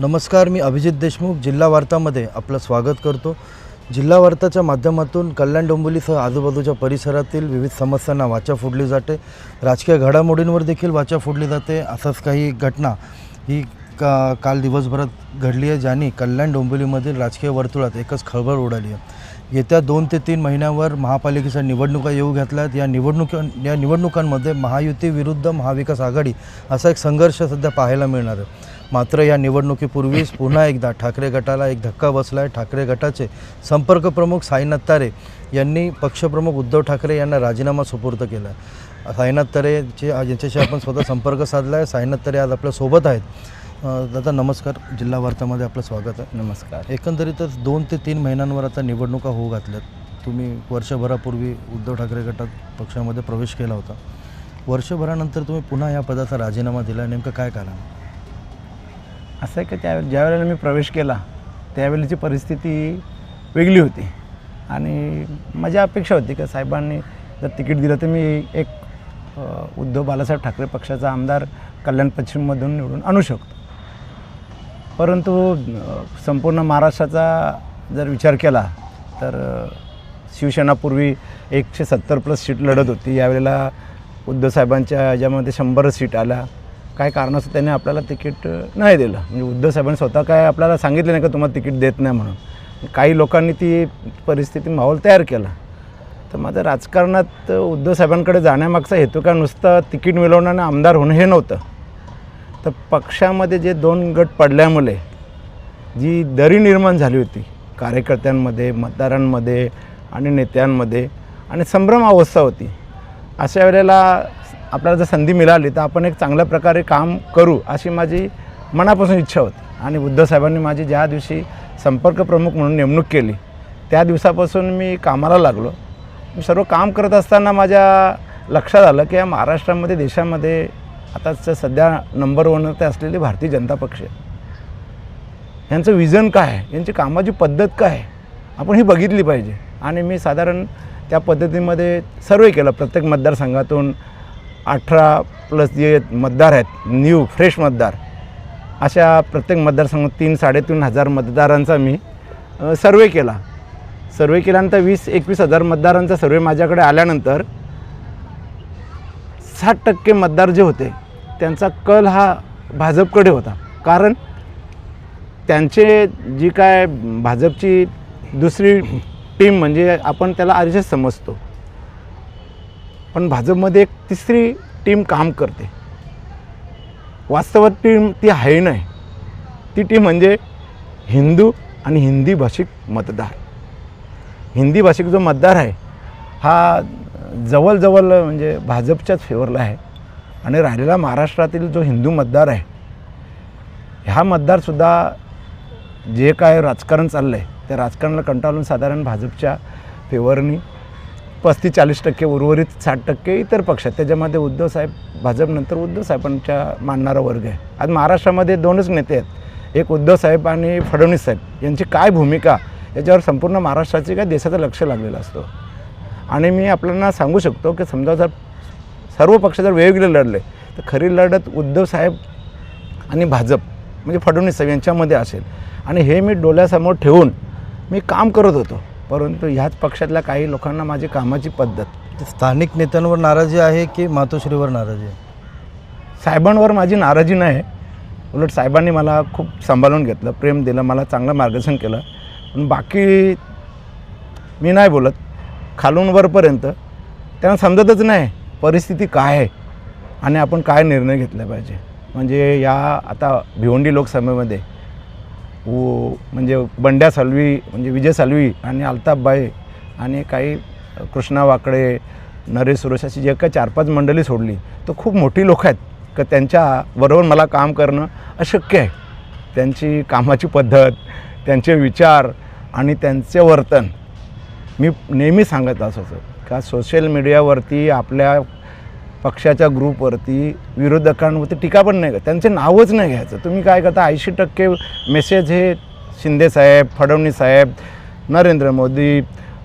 नमस्कार मी अभिजित देशमुख जिल्हा वार्तामध्ये आपलं स्वागत करतो. जिल्हा वार्ताच्या माध्यमातून कल्याण डोंबिवलीसह आजूबाजूच्या परिसरातील विविध समस्यांना वाचा फोडली जाते. राजकीय घडामोडींवर देखील वाचा फोडली जाते. असंच काही घटना ही का काल दिवसभरात घडली आहे ज्याने कल्याण डोंबिवलीमधील राजकीय वर्तुळात एकच खळबळ उडाली आहे. येत्या दोन ते तीन महिन्यावर महापालिकेच्या निवडणुका येऊ घातल्या आहेत या निवडणुक या निवडणुकांमध्ये महायुती विरुद्ध महाविकास आघाडी असा एक संघर्ष सध्या पाहायला मिळणार आहे. मात्र या निवडणुकीपूर्वीच पुन्हा एकदा ठाकरे गटाला एक धक्का बसला आहे ठाकरे गटाचे संपर्क प्रमुख साईनाथ तारे यांनी पक्षप्रमुख उद्धव ठाकरे यांना राजीनामा सुपूर्द केला. आहे साईनाथ तारेचे यांच्याशी आपण स्वतः संपर्क साधला आहे साईनाथ तारे आज आपल्यासोबत आहेत. दादा नमस्कार. जिल्हा वार्तामध्ये आपलं स्वागत आहे. नमस्कार. एकंदरीतच दोन ते तीन महिन्यांवर आता निवडणुका होऊ घातल्यात. तुम्ही वर्षभरापूर्वी उद्धव ठाकरे गटात पक्षामध्ये प्रवेश केला होता. वर्षभरानंतर तुम्ही पुन्हा या पदाचा राजीनामा दिला नेमकं काय कारण? असं आहे का त्या ज्या वेळेला मी प्रवेश केला त्यावेळेची परिस्थिती वेगळी होती. आणि माझी अपेक्षा होती का साहेबांनी जर तिकीट दिलं तर मी एक उद्धव बालासाहेब ठाकरे पक्षाचा आमदार कल्याण पश्चिममधून निवडून आणू शकतो. परंतु संपूर्ण महाराष्ट्राचा जर विचार केला तर शिवसेनापूर्वी एकशे सत्तर प्लस सीट लढत होती. यावेळेला उद्धव साहेबांच्या याच्यामध्ये शंभर सीट आल्या काय कारणास्तव त्यांनी आपल्याला तिकीट नाही दिलं. म्हणजे उद्धव साहेबांनी स्वतः काय आपल्याला सांगितलं नाही का तुम्हाला तिकीट देत नाही म्हणून. काही लोकांनी ती परिस्थिती माहोल तयार केला. तर माझं राजकारणात उद्धव साहेबांकडे जाण्यामागचा हेतू काय नुसतं तिकीट मिळवणं आणि आमदार होणं हे नव्हतं. तर पक्षामध्ये जे दोन गट पडल्यामुळे जी दरी निर्माण झाली होती कार्यकर्त्यांमध्ये मतदारांमध्ये आणि नेत्यांमध्ये आणि संभ्रम अवस्था होती अशा वेळेला आपल्याला जर संधी मिळाली तर आपण एक चांगल्या प्रकारे काम करू अशी माझी मनापासून इच्छा होती. आणि बुद्धसाहेबांनी साहेबांनी माझी ज्या दिवशी संपर्क प्रमुख म्हणून नेमणूक केली त्या दिवसापासून मी कामाला लागलो. मी सर्व काम करत असताना माझ्या लक्षात आलं की या महाराष्ट्रामध्ये देशामध्ये आताचं सध्या नंबर वनवरती असलेली भारतीय जनता पक्ष यांचं विजन काय आहे? यांची कामाची पद्धत काय आहे? आपण ही बघितली पाहिजे. आणि मी साधारण त्या पद्धतीमध्ये सर्वे केलं प्रत्येक मतदारसंघातून. अठरा प्लस जे मतदार आहेत न्यू फ्रेश मतदार अशा प्रत्येक मतदारसंघात तीन साडेतीन हजार मतदारांचा मी सर्वे केला. सर्वे केल्यानंतर वीस एकवीस हजार मतदारांचा सर्वे माझ्याकडे आल्यानंतर साठ टक्के मतदार जे होते त्यांचा कल हा भाजपकडे होता. कारण त्यांचे जी काय भाजपची दुसरी टीम म्हणजे आपण त्याला आर समजतो. पण भाजपमध्ये एक तिसरी टीम काम करते. वास्तवात टीम ती आहे नाही. ती टीम म्हणजे हिंदू आणि हिंदी भाषिक मतदार. हिंदी भाषिक जो मतदार आहे हा जवळजवळ म्हणजे भाजपच्याच फेवरला आहे. आणि राहिलेला महाराष्ट्रातील जो हिंदू मतदार आहे ह्या मतदारसुद्धा जे काय राजकारण चाललं आहे त्या राजकारणाला कंटाळून साधारण भाजपच्या फेवरनी पस्तीस चाळीस टक्के उर्वरित साठ टक्के इतर पक्ष आहेत. त्याच्यामध्ये उद्धव साहेब भाजपनंतर उद्धव साहेबांच्या मानणारा वर्ग आहे. आज महाराष्ट्रामध्ये दोनच नेते आहेत. एक उद्धव साहेब आणि फडणवीस साहेब. यांची काय भूमिका? याच्यावर संपूर्ण महाराष्ट्राचे काय देशाचं लक्ष लागलेलं असतो? आणि मी आपल्याला सांगू शकतो की समजा जर सर्व पक्ष जर वेगवेगळे लढले तर खरी लढत उद्धव साहेब आणि भाजप म्हणजे फडणवीस साहेब यांच्यामध्ये असेल. आणि हे मी डोळ्यासमोर ठेवून मी काम करत होतो. परंतु ह्याच पक्षातल्या काही लोकांना माझी कामाची पद्धत. स्थानिक नेत्यांवर नाराजी आहे की मातोश्रीवर नाराजी आहे? साहेबांवर माझी नाराजी नाही. उलट साहेबांनी मला खूप सांभाळून घेतलं प्रेम दिलं मला चांगलं मार्गदर्शन केलं. पण बाकी मी नाही बोलत. खालून वरपर्यंत. त्यांना समजतच नाही परिस्थिती काय आहे आणि आपण काय निर्णय घेतला पाहिजे. म्हणजे या आता भिवंडी लोकसभेमध्ये व म्हणजे बंड्या सालवी म्हणजे विजय सालवी आणि अल्ताफबाई आणि काही कृष्णा वाकडे नरेश सुरेश अशी जे काही चार पाच मंडळी सोडली तर खूप मोठी लोक आहेत. का त्यांच्याबरोबर मला काम करणं अशक्य आहे. त्यांची कामाची पद्धत त्यांचे विचार आणि त्यांचे वर्तन. मी नेहमी सांगत असायचो का सोशल मीडियावरती आपल्या पक्षाच्या ग्रुपवरती विरोधकांवरती टीका पण नाही करत. त्यांचे नावच नाही घ्यायचं. तुम्ही काय करता? ऐंशी टक्के मेसेज हे शिंदेसाहेब फडणवीस साहेब नरेंद्र मोदी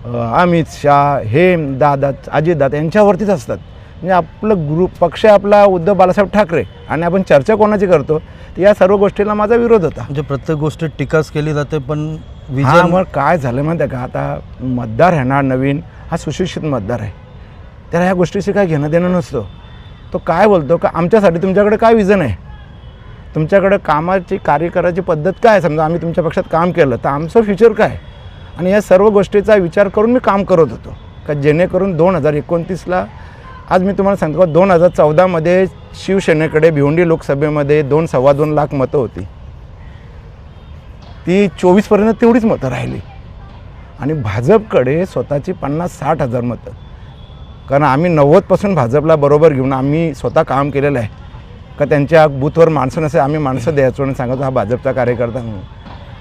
अमित शाह हे दादा अजितदादा यांच्यावरतीच असतात. म्हणजे आपलं ग्रुप पक्ष आपला उद्धव बाळासाहेब ठाकरे आणि आपण चर्चा कोणाची करतो? तर या सर्व गोष्टीला माझा विरोध होता. म्हणजे प्रत्येक गोष्टीत टीकाच केली जाते पण मग काय झालं माहिती का? आता मतदार आहे ना नवीन हा सुशिक्षित मतदार आहे. त्याला ह्या गोष्टीशी काय घेणं देणं नसतं. तो काय बोलतो का आमच्यासाठी तुमच्याकडे काय विजन आहे? तुमच्याकडे कामाची कार्य करायची पद्धत काय आहे? समजा आम्ही तुमच्या पक्षात काम केलं तर आमचं फ्युचर काय आणि या सर्व गोष्टीचा विचार करून मी काम करत होतो. का जेणेकरून दोन हजार एकोणतीसला आज मी तुम्हाला सांगतो का दोन हजार चौदामध्ये शिवसेनेकडे भिवंडी लोकसभेमध्ये दोन सव्वा दोन लाख मतं होती. ती चोवीसपर्यंत तेवढीच मतं राहिली. आणि भाजपकडे स्वतःची पन्नास साठ हजार मतं. कारण आम्ही नव्वदपासून भाजपला बरोबर घेऊन आम्ही स्वतः काम केलेलं आहे. का त्यांच्या बूथवर माणसं नसे आम्ही माणसं द्यायचो आणि सांगायचो हा भाजपचा कार्यकर्ता म्हणून.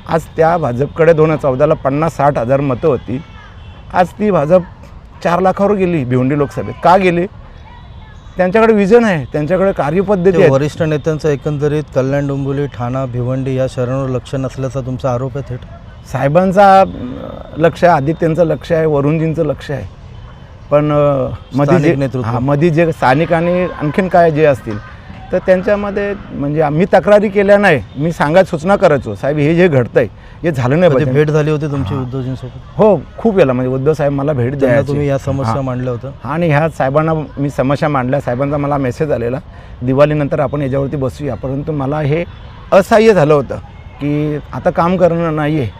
आज त्या भाजपकडे दोन हजार चौदाला पन्नास साठ हजार मतं होती. आज ती भाजप चार लाखावर गेली भिवंडी लोकसभेत. का गेली? त्यांच्याकडे विजन आहे त्यांच्याकडे कार्यपद्धती वरिष्ठ नेत्यांचं एकंदरीत कल्याण डोंबिवली ठाणा भिवंडी या शहरांवर लक्ष नसल्याचा तुमचा आरोप आहे थेट? साहेबांचा लक्ष आहे आदित्यंचं लक्ष आहे वरुणजींचं लक्ष आहे. पण मध्ये जे नेतृत्व. हां मध्ये जे स्थानिक आणि आणखीन काय जे असतील तर त्यांच्यामध्ये म्हणजे आम्ही तक्रारी केल्या नाही. मी सांगायला सूचना करायचो साहेब हे जे घडतंय हे झालं नाही पाहिजे. भेट झाली होती तुमची उद्धवजींसोबत? हो खूप वेळा म्हणजे उद्धव साहेब मला भेट द्यायचे. तुम्ही या समस्या. मांडल्या होत्या? आणि ह्या साहेबांना मी समस्या मांडल्या. साहेबांचा मला मेसेज आलेला दिवाळीनंतर आपण याच्यावरती बसूया. परंतु मला हे असह्य झालं होतं की आता काम करणं नाही आहे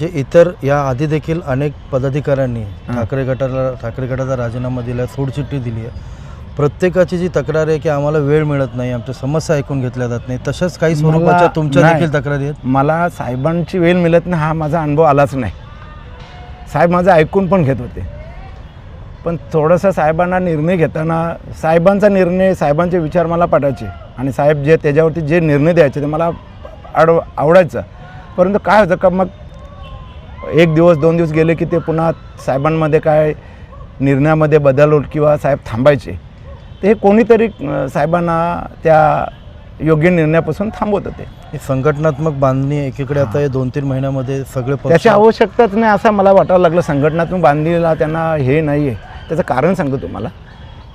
जे इतर या आधी देखील अनेक पदाधिकाऱ्यांनी ठाकरे गटाला ठाकरे गटाचा राजीनामा दिला सोडचिठ्ठी दिली आहे प्रत्येकाची जी तक्रार आहे की आम्हाला वेळ मिळत नाही आमच्या समस्या ऐकून घेतल्या जात नाही तशाच काही स्वरूपाच्या तुमच्या. देखील तक्रारी आहेत? मला साहेबांची वेळ मिळत नाही हा माझा अनुभव आलाच नाही. साहेब माझं ऐकून पण घेत होते. पण थोडंसं साहेबांना निर्णय घेताना साहेबांचा निर्णय साहेबांचे विचार मला पटायचे आणि साहेब जे त्याच्यावरती जे निर्णय द्यायचे ते मला आड आवडायचं. परंतु काय होतं का मग एक दिवस दोन दिवस गेले की ते पुन्हा साहेबांमध्ये काय निर्णयामध्ये बदल होत किंवा साहेब थांबायचे. ते हे कोणीतरी साहेबांना त्या योग्य निर्णयापासून थांबवत होते ही संघटनात्मक बांधणी एकीकडे आता हे. दोन तीन महिन्यामध्ये सगळे पक्ष त्याची आवश्यकताच नाही असं मला वाटायला लागलं. संघटनातून बांधलेला त्यांना हे नाही आहे त्याचं कारण सांगतो तुम्हाला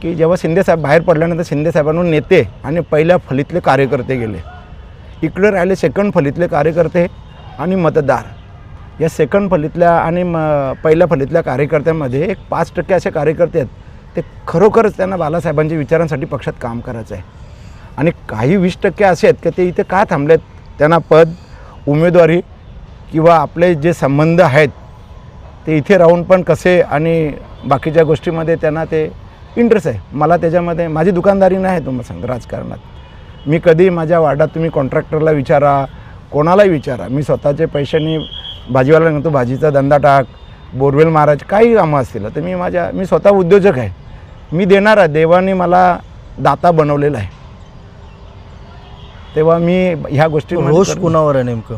की जेव्हा शिंदेसाहेब बाहेर पडल्यानंतर शिंदेसाहेबांवर नेते आणि पहिल्या फलीतले कार्यकर्ते गेले. इकडे राहिले सेकंड फलीतले कार्यकर्ते आणि मतदार. या सेकंड फलीतल्या आणि म पहिल्या फलीतल्या कार्यकर्त्यांमध्ये एक पाच टक्के असे कार्यकर्ते आहेत ते खरोखरच त्यांना बालासाहेबांच्या विचारांसाठी पक्षात काम करायचं आहे आणि काही वीस टक्के असे आहेत की ते इथे का थांबलेत? त्यांना पद उमेदवारी किंवा आपले जे संबंध आहेत ते इथे राहून पण कसे आणि बाकीच्या गोष्टीमध्ये त्यांना ते इंटरेस्ट आहे. मला त्याच्यामध्ये माझी दुकानदारी नाही आहे तुम्हाला सांग राजकारणात. मी कधी माझ्या वार्डात तुम्ही कॉन्ट्रॅक्टरला विचारा कोणालाही विचारा. मी स्वतःचे पैशांनी भाजीवाला म्हणतो भाजीचा धंदा टाक बोरवेल महाराज काही कामं असतील तर मी माझ्या मी स्वतः उद्योजक आहे. मी देणार आहे. देवाने मला दाता बनवलेला आहे. तेव्हा मी ह्या गोष्टी रोष कुणावर आहे नेमकं?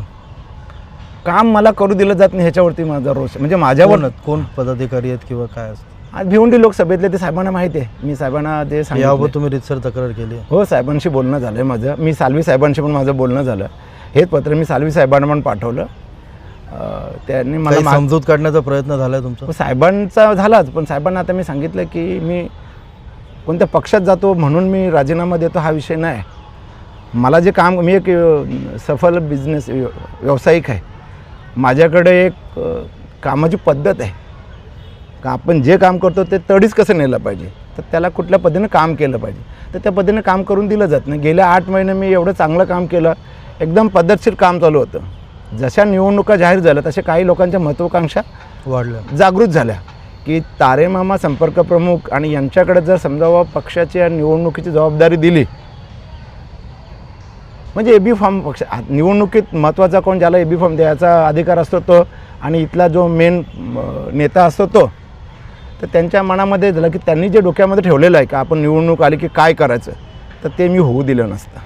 काम मला करू दिलं जात नाही ह्याच्यावरती माझा रोष. म्हणजे माझ्यावर कोण पदाधिकारी आहेत किंवा काय असतं? आज भिवंडी लोकसभेतले ते साहेबांना माहिती आहे. मी साहेबांना ते सांगितलं. याबाबत तुम्ही रितसर तक्रार केली हो साहेबांशी बोलणं झालं आहे माझं. मी सालवी साहेबांशी पण माझं बोलणं झालं. हेच पत्र मी सालवी साहेबांना पण पाठवलं. त्यांनी मला समजूत काढण्याचा प्रयत्न झालाय तुमचा? साहेबांचा झालाच पण साहेबांना आता मी सांगितलं की मी कोणत्या पक्षात जातो म्हणून मी राजीनामा देतो हा विषय नाही. मला जे काम मी एक अ, सफल बिझनेस व्यावसायिक आहे. माझ्याकडे एक अ, कामाची पद्धत आहे. का आपण जे काम करतो ते तडीच कसं नेलं पाहिजे? तर त्याला कुठल्या पद्धतीनं काम केलं पाहिजे? तर त्या पद्धतीने काम करून दिलं जात नाही. गेल्या आठ महिने मी एवढं चांगलं काम केलं. एकदम पद्धतशीर काम चालू होतं. जशा निवडणुका जाहीर झाल्या तशा काही लोकांच्या महत्त्वाकांक्षा वाढलं जागृत झाल्या. की तारेमामा संपर्क प्रमुख आणि यांच्याकडे जर समजा बुवा पक्षाच्या निवडणुकीची जबाबदारी दिली म्हणजे ए बी फॉर्म पक्ष निवडणुकीत महत्त्वाचा कोण ज्याला ए बी फॉर्म द्यायचा अधिकार असतो तो आणि इथला जो मेन नेता असतो तो तर त्यांच्या मनामध्ये झालं की त्यांनी जे डोक्यामध्ये ठेवलेलं आहे का आपण निवडणूक आली की काय करायचं तर ते मी होऊ दिलं नसतं.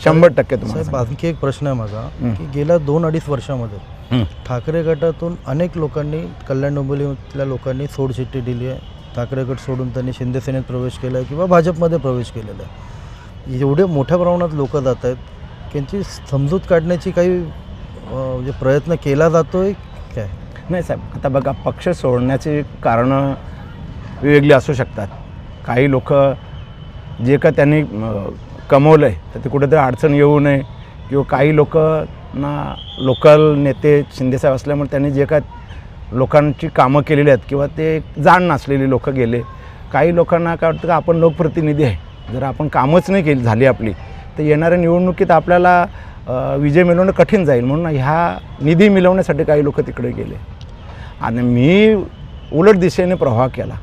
शंभर टक्के तुम्हाला आणखी एक प्रश्न आहे माझा हं. की गेल्या दोन अडीच वर्षामध्ये हं. ठाकरे गटातून अनेक लोकांनी कल्याण डोंबिवलीतल्या लोकांनी सोडचिठ्ठी दिली आहे ठाकरे गट सोडून त्यांनी शिंदे सेनेत प्रवेश केला आहे किंवा भाजपमध्ये प्रवेश केलेला आहे एवढे मोठ्या प्रमाणात लोक जात आहेत त्यांची समजूत काढण्याची काही अं, म्हणजे प्रयत्न केला जातोय काय नाही साहेब आता बघा पक्ष सोडण्याची कारणं वेगवेगळी असू शकतात काही लोक जे का त्यांनी अं, कमवलं आहे तर ते कुठेतरी अडचण येऊ नये. किंवा काही लोकांना लोकल नेते शिंदेसाहेब असल्यामुळे त्यांनी जे काय लोकांची कामं केलेली आहेत किंवा ते जाण नसलेली लोक गेले काही लोकांना काय वाटतं का आपण लोकप्रतिनिधी आहे. जर आपण कामच नाही केली झाली आपली तर येणाऱ्या निवडणुकीत आपल्याला विजय मिळवणं कठीण जाईल. म्हणून ह्या निधी मिळवण्यासाठी काही लोक तिकडे गेले. आणि मी उलट दिशेने प्रवाह केला.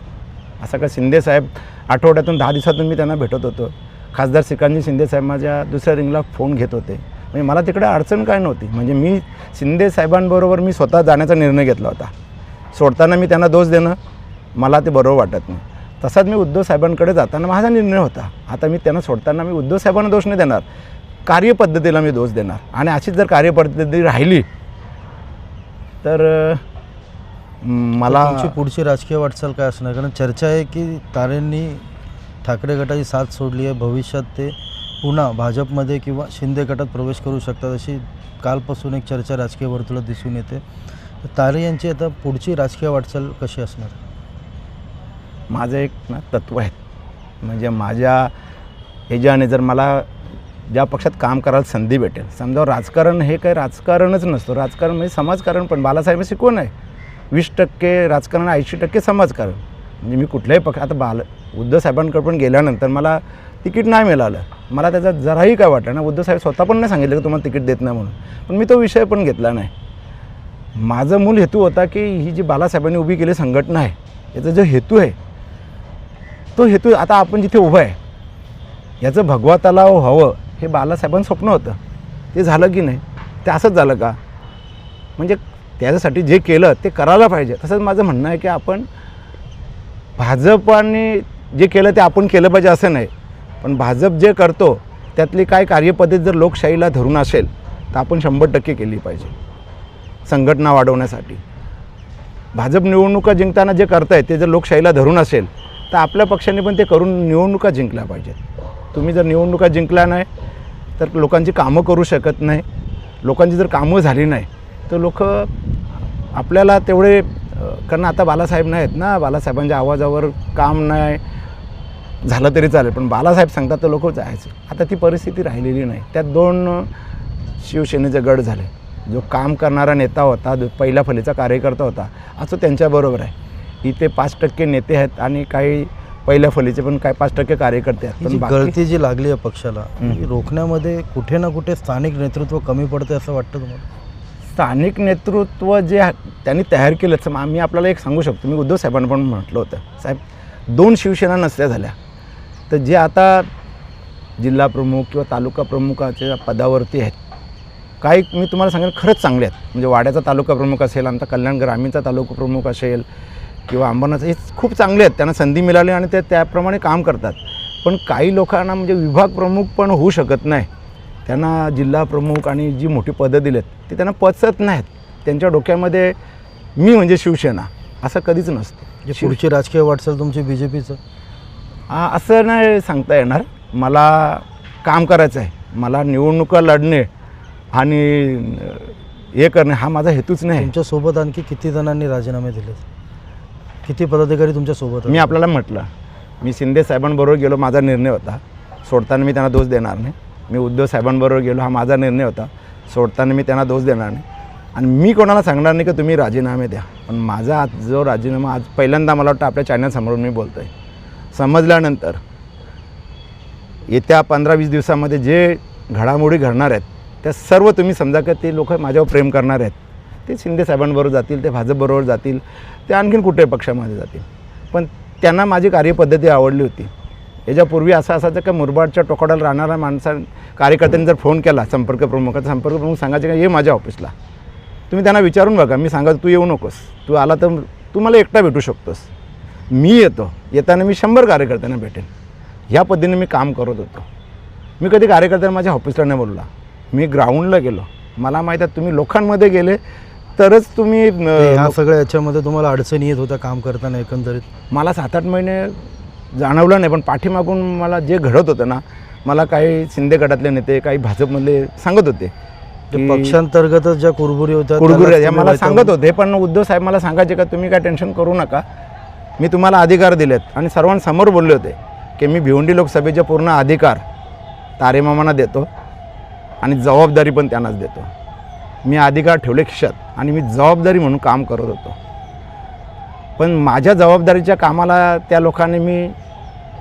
असा का शिंदेसाहेब आठवड्यातून दहा दिवसातून मी त्यांना भेटत होतो. खासदार श्रीकांतजी शिंदेसाहेब माझ्या दुसऱ्या रिंगला फोन घेत होते. म्हणजे मला तिकडे अडचण काय नव्हती. म्हणजे मी शिंदे साहेबांबरोबर मी स्वतः जाण्याचा निर्णय घेतला होता. सोडताना मी त्यांना दोष देणं मला ते बरोबर वाटत नाही. तसाच मी उद्धव साहेबांकडे जाताना माझा निर्णय होता. आता मी त्यांना सोडताना मी उद्धव साहेबांना दोष नाही देणार. कार्यपद्धतीला मी दोष देणार. आणि अशीच जर कार्यपद्धती राहिली तर मला पुढची राजकीय वाटचाल काय असणार? कारण चर्चा आहे की तारेंनी ठाकरे गटाची साथ सोडली आहे. भविष्यात ते पुन्हा भाजपमध्ये किंवा शिंदे गटात प्रवेश करू शकतात अशी कालपासून एक चर्चा राजकीय वर्तुळात दिसून येते. तर तारे यांची आता पुढची राजकीय वाटचाल कशी असणार? माझं एक ना तत्त्व आहे. म्हणजे माझ्या ह्याच्याने जर मला ज्या पक्षात काम करायला संधी भेटेल समजा राजकारण हे काही राजकारणच नसतं. राजकारण म्हणजे समाजकारण पण बालासाहेब शिकवण आहे? वीस टक्के राजकारण ऐंशी टक्के समाजकारण. म्हणजे मी कुठल्याही पक्ष आता बाल उद्धव साहेबांकडे पण गेल्यानंतर मला तिकीट नाही मिळालं. मला त्याचा जराही काय वाटलं ना उद्धव साहेब स्वतः पण नाही सांगितलं की तुम्हाला तिकीट देत नाही म्हणून. पण मी तो विषय पण घेतला नाही. माझा मूल हेतू होता की ही जी बालासाहेबांनी उभी केली संघटना आहे याचा जो हेतू आहे तो हेतू आता आपण जिथे उभं आहे याचं भगवा तलाव हवं हे बालासाहेबांचं स्वप्न होतं. ते झालं की नाही? ते असंच झालं का? म्हणजे त्याच्यासाठी जे केलं ते करायला पाहिजे. तसंच माझं म्हणणं आहे की आपण भाजपाने जे केलं ते आपण केलं पाहिजे असं नाही. पण भाजप जे करतो त्यातली काय कार्यपद्धती जर लोकशाहीला धरून असेल तर आपण शंभर टक्के केली पाहिजे. संघटना वाढवण्यासाठी. भाजप निवडणुका जिंकताना जे करतायत ते जर लोकशाहीला धरून असेल तर आपल्या पक्षाने पण ते करून निवडणुका जिंकल्या पाहिजेत. तुम्ही जर निवडणुका जिंकल्या नाही तर लोकांची कामं करू शकत नाही. लोकांची जर कामं झाली नाही तर लोक आपल्याला तेवढे कारण आता बालासाहेब नाहीत ना. बालासाहेबांच्या आवाजावर काम नाही. झालं तरी चालेल पण बालासाहेब सांगतात तर लोक जायचे. आता ती परिस्थिती राहिलेली नाही. त्यात दोन शिवसेनेचे गड झाले. जो काम करणारा नेता होता जो पहिल्या फलीचा कार्यकर्ता होता असं त्यांच्याबरोबर आहे. इथे पाच टक्के नेते आहेत आणि काही पहिल्या फलीचे पण काही पाच टक्के कार्यकर्ते आहेत. पण गळती जी लागली आहे पक्षाला रोखण्यामध्ये कुठे ना कुठे स्थानिक नेतृत्व कमी पडते असं वाटतं तुम्हाला? स्थानिक नेतृत्व जे त्यांनी तयार केलं. सम- आम्ही आपल्याला एक सांगू शकतो. मी उद्धव साहेबांना पण म्हटलं होतं. साहेब दोन शिवसेना नसल्या झाल्या. तर जे आता जिल्हा प्रमुख किंवा तालुका प्रमुखाच्या पदावरती आहेत काही मी तुम्हाला सांगेन खरंच चांगले आहेत. म्हणजे वाड्याचा तालुका प्रमुख असेल आमचा कल्याण ग्रामीणचा तालुका प्रमुख असेल किंवा अंबरनाथ हे खूप चांगले आहेत. त्यांना संधी मिळाली आणि ते त्याप्रमाणे काम करतात. पण काही लोकांना म्हणजे विभाग प्रमुख पण होऊ शकत नाही. त्यांना जिल्हा प्रमुख आणि जी मोठी पदं दिलेत ते त्यांना पचत नाहीत. त्यांच्या डोक्यामध्ये मी म्हणजे शिवसेना असं कधीच नसतं. जे पुढची राजकीय वाटचाल तुमची बी जे पीचं असं नाही सांगता येणार. मला काम करायचं आहे. मला निवडणुका लढणे आणि हे करणे हा माझा हेतूच नाही. तुमच्यासोबत आणखी किती जणांनी राजीनामे दिले किती पदाधिकारी तुमच्यासोबत? मी आपल्याला म्हटलं मी शिंदे साहेबांबरोबर गेलो माझा निर्णय होता. सोडताना मी त्यांना दोष देणार नाही. मी उद्धव साहेबांबरोबर गेलो हा माझा निर्णय होता. सोडताना मी त्यांना दोष देणार नाही. आणि मी कोणाला सांगणार नाही की तुम्ही राजीनामे द्या. पण माझा आज जो राजीनामा आज पहिल्यांदा मला वाटतं आपल्या चॅनलसमोरून मी बोलतो आहे समजल्यानंतर येत्या पंधरा वीस दिवसामध्ये जे घडामोडी घडणार आहेत त्या सर्व तुम्ही समजा का ते लोक माझ्यावर प्रेम करणार आहेत. ते शिंदे साहेबांबरोबर जातील ते भाजपबरोबर जातील ते आणखीन कुठे पक्षामध्ये जातील. पण त्यांना माझी कार्यपद्धती आवडली होती. याच्यापूर्वी असं असायचं का मुरबाडच्या टोकाडाला राहणाऱ्या माणसा कार्यकर्त्यांनी जर फोन केला संपर्क प्रमुखाचा संपर्क प्रमुख सांगायचे का ये माझ्या ऑफिसला. तुम्ही त्यांना विचारून बघा मी सांगा तू येऊ नकोस. तू आला तर तू मला एकटा भेटू शकतोस. मी येतो. येताना मी शंभर कार्यकर्त्यांना भेटेन. ह्या पद्धतीने मी काम करत होतो. मी कधी कार्यकर्त्यांना माझ्या ऑफिसला नाही बोलला. मी ग्राउंडला गेलो. मला माहीत आहे तुम्ही लोकांमध्ये गेले तरच तुम्ही ह्या सगळ्या याच्यामध्ये तुम्हाला अडचणी येत होत्या काम करताना एकंदरीत? मला सात आठ महिने जाणवलं नाही पण पाठीमागून मला जे घडत होतं ना मला काही शिंदे गटातले नेते काही भाजपमधले सांगत होते ते की- पक्षांतर्गतच ज्या कुरबुरी होत्या कुरगुरे त्यालाच या तुम्ही मला सांगत होते पण उद्धव साहेब मला सांगायचे का तुम्ही काय टेन्शन करू नका. मी तुम्हाला अधिकार दिलेत. आणि सर्वांसमोर बोलले होते की मी भिवंडी लोकसभेचे पूर्ण अधिकार तारेमामांना देतो आणि जबाबदारी पण त्यांनाच देतो. मी अधिकार ठेवले खिशात आणि मी जबाबदारी म्हणून काम करत होतो. पण माझ्या जबाबदारीच्या कामाला त्या लोकांनी मी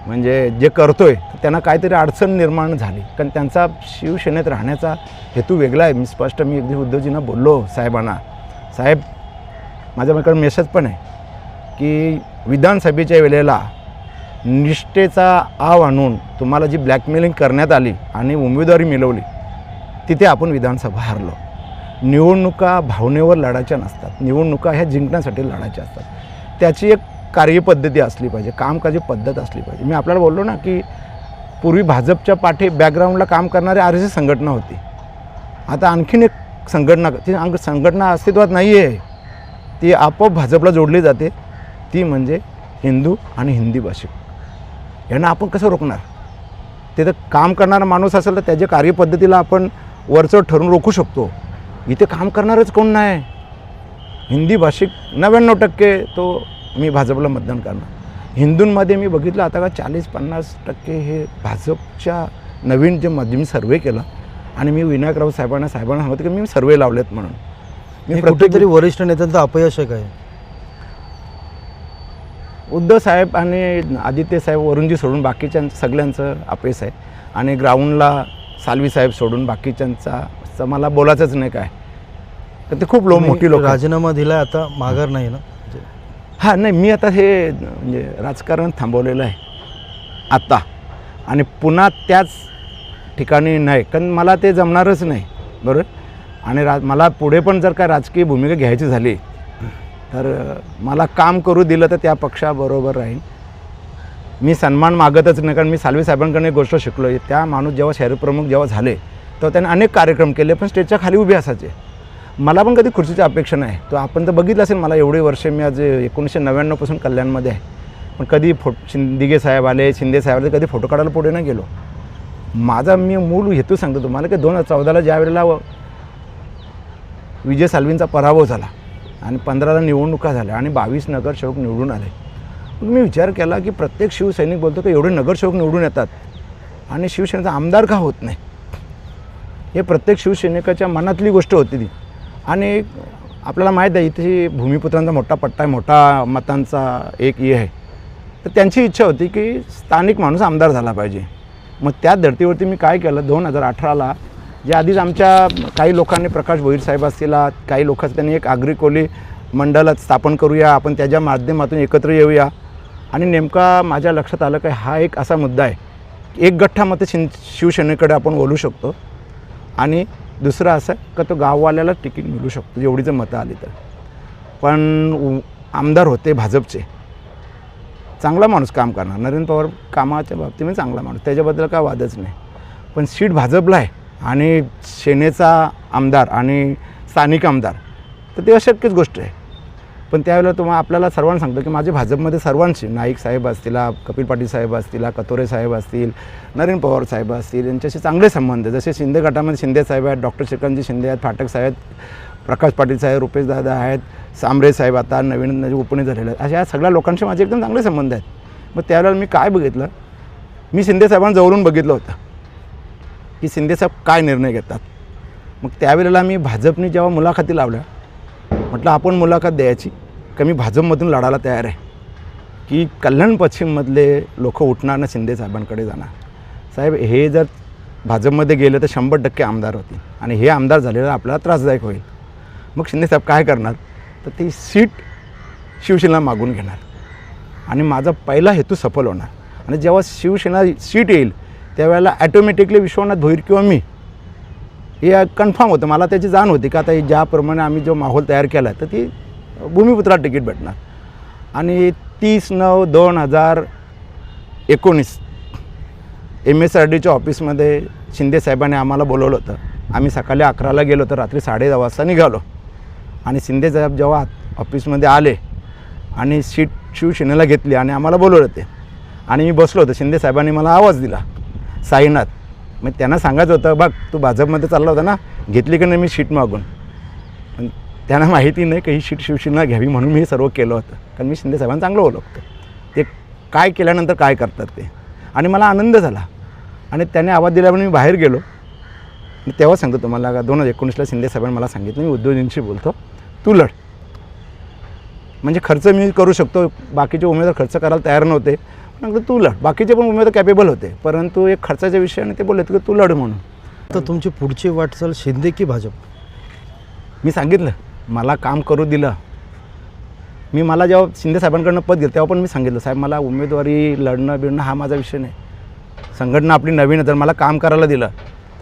म्हणजे जे करतो तर त्यांना काहीतरी अडचण निर्माण झाली. कारण त्यांचा शिवसेनेत राहण्याचा हेतू वेगळा आहे. मी स्पष्ट मी अगदी उद्धवजींना बोललो साहेबांना. साहेब माझ्याकडे मेसेज पण आहे की विधानसभेच्या वेळेला निष्ठेचा आव आणून तुम्हाला जी ब्लॅकमेलिंग करण्यात आली आणि उमेदवारी मिळवली तिथे आपण विधानसभा हारलो. निवडणुका भावनेवर लढायच्या नसतात. निवडणुका ह्या जिंकण्यासाठी लढायच्या असतात. त्याची एक कार्यपद्धती असली पाहिजे कामकाजी पद्धत असली पाहिजे. मी आपल्याला बोललो ना की पूर्वी भाजपच्या पाठी बॅकग्राऊंडला काम करणारी आर एस एस संघटना होती. आता आणखीन एक संघटना ती अंग संघटना अस्तित्वात नाही आहे ती आपोआप भाजपला जोडली जाते. ती म्हणजे हिंदू आणि हिंदी भाषिक. यांना आपण कसं रोखणार? तिथं काम करणारा माणूस असेल तर त्याच्या कार्यपद्धतीला आपण वरचढ ठरून रोखू शकतो. इथे काम करणारच कोण नाही हिंदी भाषिक नव्याण्णव टक्के तो मी भाजपला मतदान करणार. हिंदूंमध्ये मी बघितलं आता का चाळीस पन्नास टक्के हे भाजपच्या नवीन जे मध मी सर्वे केला आणि मी विनायकराव साहेबांना साहेबांना सांगतो की मी सर्वे लावलेत म्हणून. मी प्रत्येक कुठेतरी वरिष्ठ नेत्यांचं अपयश आहे. काय उद्धव साहेब आणि आदित्य साहेब वरुणजी सोडून बाकीच्या सगळ्यांचं अपेस आहे. आणि ग्राउंडला सालवी साहेब सोडून बाकीच्यांचा मला बोलायचंच नाही काय. तर ते खूप लो मोठी लोक राजीनामा दिलाय आता माघार नाही ना? म्हणजे हां नाही मी आता हे म्हणजे राजकारण थांबवलेलं आहे. आत्ता आणि पुन्हा त्याच ठिकाणी नाही कारण मला ते जमणारच नाही. बरोबर? आणि रा मला पुढे पण जर का राजकीय भूमिका घ्यायची झाली तर मला काम करू दिलं तर त्या पक्षाबरोबर राहील मी सन्मान मागतच नाही कारण मी सालवी साहेबांकडून एक गोष्ट शिकलो त्या माणूस जेव्हा शहरप्रमुख जेव्हा झाले तेव्हा त्याने अनेक कार्यक्रम केले पण स्टेजच्या खाली उभे असायचे. मला पण कधी खुर्चीची अपेक्षा नाही. तो आपण तर बघितलं असेल मला एवढे वर्ष मी आज एकोणीसशे नव्याण्णवपासून कल्याणमध्ये आहे. पण कधी फो दिगे साहेब आले शिंदे साहेब आले कधी फोटो काढायला पुढे नाही गेलो. माझा मी मूळ हेतू सांगतो तुम्हाला की दोन हजार चौदाला ज्या वेळेला विजय साल्वींचा पराभव झाला आणि पंधराला निवडणुका झाल्या आणि बावीस नगरसेवक निवडून आले. मग मी विचार केला की प्रत्येक शिवसैनिक बोलतो की एवढे नगरसेवक निवडून येतात आणि शिवसेनेचा आमदार का होत नाही? हे प्रत्येक शिवसैनिकाच्या मनातली गोष्ट होती ती. आणि आपल्याला माहीत आहे इथे भूमिपुत्रांचा मोठा पट्टा आहे मोठा मतांचा एक हे आहे. तर त्यांची इच्छा होती की स्थानिक माणूस आमदार झाला पाहिजे. मग त्या धर्तीवरती मी काय केलं दोन हजार अठराला जे आधीच आमच्या काही लोकांनी प्रकाश भोईर साहेब असतील काही लोकांचं त्यांनी एक आगरी कोली मंडळ स्थापन करूया आपण त्याच्या माध्यमातून एकत्र येऊया. आणि नेमका माझ्या लक्षात आलं की हा एक असा मुद्दा आहे. एक गठ्ठा मतं शिन शिवसेनेकडे आपण बोलू शकतो. आणि दुसरं असं का तो गाववाल्याला तिकीट मिळू शकतो जेवढी जर मतं आली तर. पण उ- आमदार होते भाजपचे. चांगला माणूस काम करणार. नरेंद्र पवार कामाच्या बाबतीमध्ये चांगला माणूस. त्याच्याबद्दल काय वादच नाही. पण सीट भाजपला आहे आणि सेनेचा आमदार आणि स्थानिक आमदार तर ते अशक्यच गोष्ट आहे. पण त्यावेळेला तुम्हाला आपल्याला सर्वांना सांगतो की माझे भाजपमध्ये सर्वांचे नाईक साहेब असतील कपिल पाटील साहेब असतील कतोरे साहेब असतील नरेंद्र पवार साहेब असतील यांच्याशी चांगले संबंध आहे जसे शिंदे गटामध्ये शिंदे साहेब आहेत डॉक्टर श्रीकांतजी शिंदे आहेत फाटक साहेब प्रकाश पाटील साहेब रुपेश दादा आहेत सांबरे साहेब आता नवीन उपणे झालेले आहेत. अशा सगळ्या लोकांशी माझे एकदम चांगले संबंध आहेत. मग त्यावेळेला मी काय बघितलं? मी शिंदे साहेबांना जवळून बघितलं होतं की शिंदे साहेब काय निर्णय घेतात. मग त्यावेळेला मी भाजपने जेव्हा मुलाखती लावल्या म्हटलं आपण मुलाखत द्यायची. का मी भाजपमधून लढायला तयार आहे. की कल्याण पश्चिममधले लोक उठणार ना शिंदे साहेबांकडे जाणार. साहेब हे जर भाजपमध्ये गेलं तर शंभर टक्के आमदार होतील. आणि हे आमदार झालेलं आपल्याला त्रासदायक होईल. मग शिंदे साहेब काय करणार? तर ती सीट शिवसेना मागून घेणार. आणि माझा पहिला हेतू सफल होणार. आणि जेव्हा शिवसेना सीट येईल त्यावेळेला ॲटोमॅटिकली विश्वनाथ भोईर किंवा मी हे कन्फर्म होतं. मला त्याची जाण होती का आता ज्याप्रमाणे आम्ही जो माहोल तयार केला आहे तर ती भूमिपुत्रात तिकीट भेटणार. आणि तीस नऊ दोन हजार एकोणीस एम एस आर डीच्या ऑफिसमध्ये शिंदे साहेबाने आम्हाला बोलवलं होतं. आम्ही सकाळी अकराला गेलो तर रात्री साडे दहा वाजता निघालो. आणि शिंदे साहेब जेव्हा ऑफिसमध्ये आले आणि सीट शिवसेनेला घेतली आणि आम्हाला बोलवलं होते आणि मी बसलो होतो. शिंदे साहेबांनी मला आवाज दिला साईनाथ. मग त्यांना सांगायचं होतं बघ तू भाजपमध्ये चालला होता ना घेतली की नाही मी शीट मागून? पण त्यांना माहिती नाही की ही सीट शिवसेना घ्यावी म्हणून मी सर्व केलं होतं. कारण मी शिंदेसाहेबांना चांगलं ओळखतो. ते काय केल्यानंतर काय करतात ते. आणि मला आनंद झाला. आणि त्याने आवाज दिल्यामुळे मी बाहेर गेलो. मी तेव्हा सांगतो तुम्हाला का दोन हजार एकोणीसला शिंदेसाहेबांनी मला सांगितलं मी उद्योजींशी बोलतो. तू लढ. म्हणजे खर्च मी करू शकतो. बाकीचे उमेदवार खर्च करायला तयार नव्हते. म्हटलं तू लढ. बाकीचे पण उमेदवार कॅपेबल होते. परंतु एक खर्चाच्या विषयाने ते बोलले की तू लढ म्हणून. तर तुमची पुढची वाटचाल शिंदे की भाजप? मी सांगितलं मला काम करू दिलं. मी मला जेव्हा शिंदे साहेबांकडनं पद घेतलं तेव्हा पण मी सांगितलं साहेब मला उमेदवारी लढणं बिडणं हा माझा विषय नाही. संघटना आपली नवीन आहे तर मला काम करायला दिलं.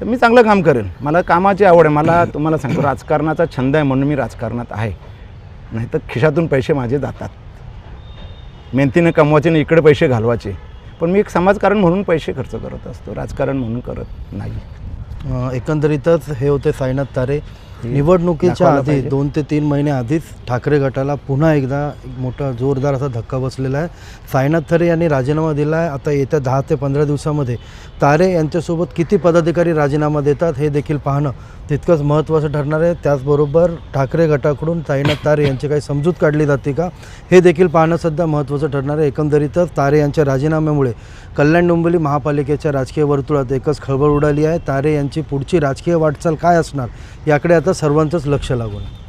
तर मी चांगलं काम करेन. मला कामाची आवड आहे. मला तुम्हाला सांगतो राजकारणाचा छंद आहे म्हणून मी राजकारणात आहे. नाही तर खिशातून पैसे माझे जातात. मेहनतीनं कमवायचे आणि इकडे पैसे घालवायचे. पण मी एक समाजकारण म्हणून पैसे खर्च करत असतो राजकारण म्हणून करत नाही. एकंदरीतच हे होते साईनाथ तारे. निवडणुकीच्या आधी. दोन ते तीन महिने आधीच ठाकरे गटाला पुन्हा एकदा एक मोठा जोरदार असा धक्का बसलेला आहे. साईनाथ तारे यांनी राजीनामा दिला आहे. आता येत्या दहा ते पंधरा दिवसामध्ये तारे यांच्यासोबत किती पदाधिकारी राजीनामा देतात हे देखील पाहणं तितकंच महत्त्वाचं ठरणार आहे. त्याचबरोबर ठाकरे गटाकडून साईनाथ तारे यांची काही समजूत काढली जाते का हे देखील पाहणं सध्या महत्त्वाचं ठरणार आहे. एकंदरीतच तारे यांच्या राजीनाम्यामुळे कल्याण डोंबिवली महापालिकेच्या राजकीय वर्तुळात एकच खळबळ उडाली आहे. तारे यांची पुढची राजकीय वाटचाल काय असणार याकडे आता सर्वांचंच लक्ष लागून आहे.